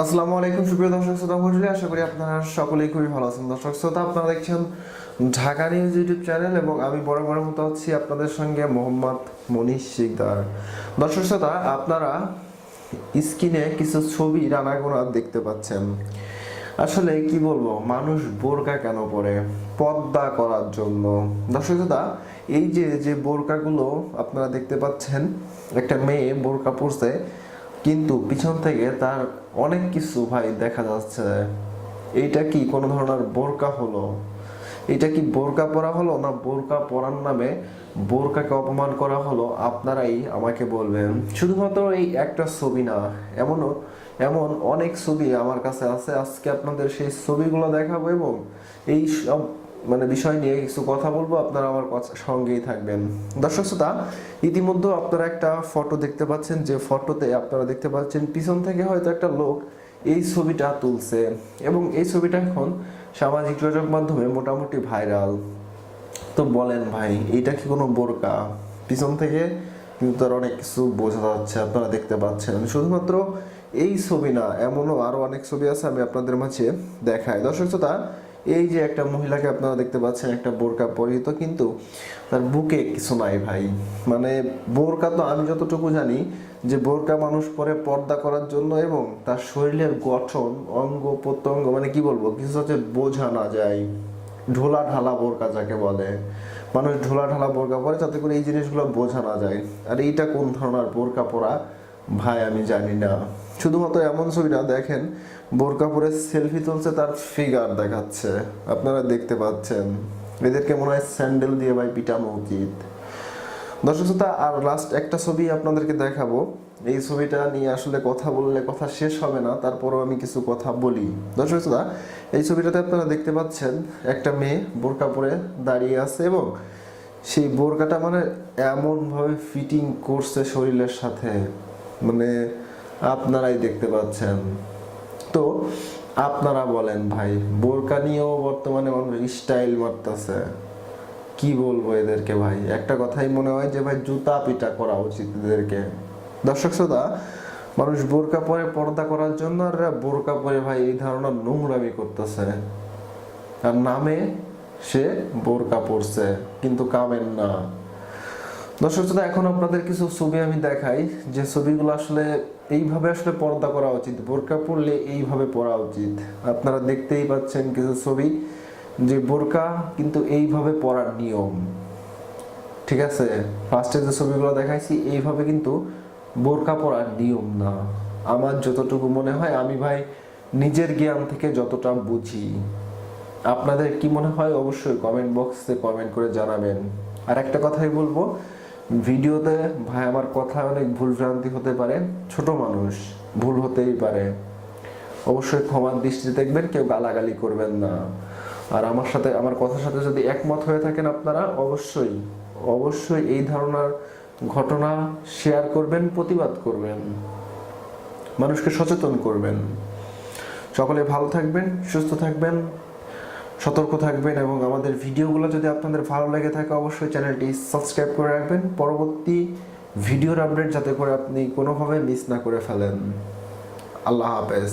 আসসালামু আলাইকুম, সুপ্রিয় দর্শক শ্রোতা মন্ডলী আশা করি আপনারা সকলেই খুবই ভালো আছেন। দর্শক শ্রোতা, আপনারা দেখছেন ঢাকা নিউজ ইউটিউব চ্যানেল এবং আমি বরাবর মতো হচ্ছি আপনাদের সঙ্গে মোহাম্মদ মনীষ শিকদার। দর্শক শ্রোতা, আপনারা স্ক্রিনে কিছু ছবি রানাগোনা দেখতে পাচ্ছেন। আসলে কি বলব, মানুষ বোরকা কেন পরে? পর্দা করার জন্য। দর্শক শ্রোতা, এই যে যে বোরকাগুলো আপনারা দেখতে পাচ্ছেন, একটা মেয়ে বোরকা পরছে কিন্তু পিছন থেকে তার অনেক কিছু ভাই দেখা যাচ্ছে। এইটা কি কোনো ধরনের বোরকা হলো? এটা কি বোরকা পরা হলো না বোরকা পরার নামে বোরকাকে অপমান করা হলো? আপনারাই আমাকে বলবেন। শুধুমাত্র এই একটা ছবি না, এমনও, এমন অনেক ছবি আমার কাছে আছে। আজকে আপনাদের সেই ছবিগুলো দেখাবো এবং এই সব মানে বিষয় নিয়ে কিছু কথা বলব, আপনারা আমার সঙ্গেই থাকবেন। দর্শক শ্রোতা, ইতিমধ্যে আপনারা একটা ফটো দেখতে পাচ্ছেন, যে ফটোতে আপনারা দেখতে পাচ্ছেন পিছন থেকে হয়তো একটা লোক এই ছবিটা তুলছে এবং এই ছবিটা এখন সামাজিক যোগাযোগ মাধ্যমে মোটামুটি ভাইরাল। তো বলেন ভাই এটা কি কোনো বোরকা? পিছন থেকে কিন্তু তার অনেক কিছু বোঝা যাচ্ছে, আপনারা দেখতে পাচ্ছেন। শুধুমাত্র এই ছবি না, এমনও আরও অনেক ছবি আছে আমি আপনাদের মাঝে দেখাই। দর্শক শ্রোতা এই যে একটা মহিলাকে আপনারা দেখতে পাচ্ছেন, একটা বোরকা পরিহিত কিন্তু তার বুকে কিছু নাই ভাই। মানে বোরকা তো আমি যতটুকু জানি যে বোরকা মানুষ পরে পর্দা করার জন্য এবং তার শরীরের গঠন, অঙ্গ, প্রত্যঙ্গ মানে কি বলব, কিছু হচ্ছে বোঝা না যায়। ঢোলা ঢালা বোরকা যাকে বলে। মানুষ ঢোলা ঢালা বোরকা পরে, যাতে করে এই জিনিসগুলো বোঝা না যায়। আর এইটা কোন ধরনের বোরকা পরা? ভাই, আমি জানি না। শুধুমাত্র এমন ছবি না দেখেন বোরকা পরে সেলফি তুলছে তার ফিগার দেখাচ্ছে। আপনারা দেখতে পাচ্ছেন। এদেরকে মনে হয় স্যান্ডেল দিয়ে ভাই পিটানো উচিত দর্শক শ্রোতা, আর লাস্ট একটা ছবি আপনাদেরকে দেখাবো। এই ছবিটা নিয়ে আসলে কথা বললে কথা শেষ হবে না, তারপরও আমি কিছু কথা বলি। দর্শক শ্রোতা, এই ছবিটাতে আপনারা দেখতে পাচ্ছেন, একটা মেয়ে বোরকা পরে দাঁড়িয়ে আছে এবং সেই বোরকাটা মানে এমনভাবে ফিটিং করছে শরীরের সাথে। মানে আপনারাই দেখতে পাচ্ছেন। তো আপনারা বলেন ভাই, বোরকা নিয়েও বর্তমানে মানুষ স্টাইল মারতেছে। কি বলব এদেরকে ভাই? একটা কথাই মনে হয় যে ভাই, জুতা পিটা করা উচিত এদেরকে। দর্শক শ্রোতা, মানুষ বোরকা পরে পর্দা করার জন্য আর বোরকা পরে ভাই এই ধারণা নোংরামি করতেছে। আর নামে সে বোরকা পরছে, কিন্তু কামেন না। দর্শক এখন আপনাদের কিছু ছবি আমি দেখাই। যে ছবিগুলো আসলে এইভাবে আসলে পর্দা করা উচিত, বোরকা পরলে এইভাবে পরা উচিত। আপনারা দেখতেই পাচ্ছেন কিছু ছবি, যে বোরকা কিন্তু এইভাবে পরার নিয়ম। ঠিক আছে? ফার্স্টে যে ছবিগুলো দেখাইছি, এইভাবে কিন্তু বোরকা পরার নিয়ম না। আমার যতটুকু মনে হয়, আমি ভাই নিজের জ্ঞান থেকে যতটা বুঝি। আপনাদের কি মনে হয়, অবশ্যই কমেন্ট বক্সে কমেন্ট করে জানাবেন। আর একটা কথাই বলব ভিডিওতে ভাই আমার কথা অনেক ভুল ভ্রান্তি হতে পারে, ছোট মানুষ, ভুল হতেই পারে। অবশ্যই ক্ষমার দৃষ্টিতে দেখবেন, কেউ গালাগালি করবেন না। আর আমার সাথে, আমার কথার সাথে যদি একমত হয়ে থাকেন আপনারা, অবশ্যই অবশ্যই এই ধারণার ঘটনা শেয়ার করবেন, প্রতিবাদ করবেন। মানুষকে সচেতন করবেন। সকলে ভালো থাকবেন, সুস্থ থাকবেন। সতর্ক থাকবেন এবং আমাদের ভিডিওগুলো যদি আপনাদের ভালো লেগে থাকে, অবশ্যই চ্যানেলটি সাবস্ক্রাইব করে রাখবেন। পরবর্তী ভিডিওর আপডেট যাতে করে আপনি কোনোভাবে মিস না করে ফেলেন। আল্লাহ হাফেজ।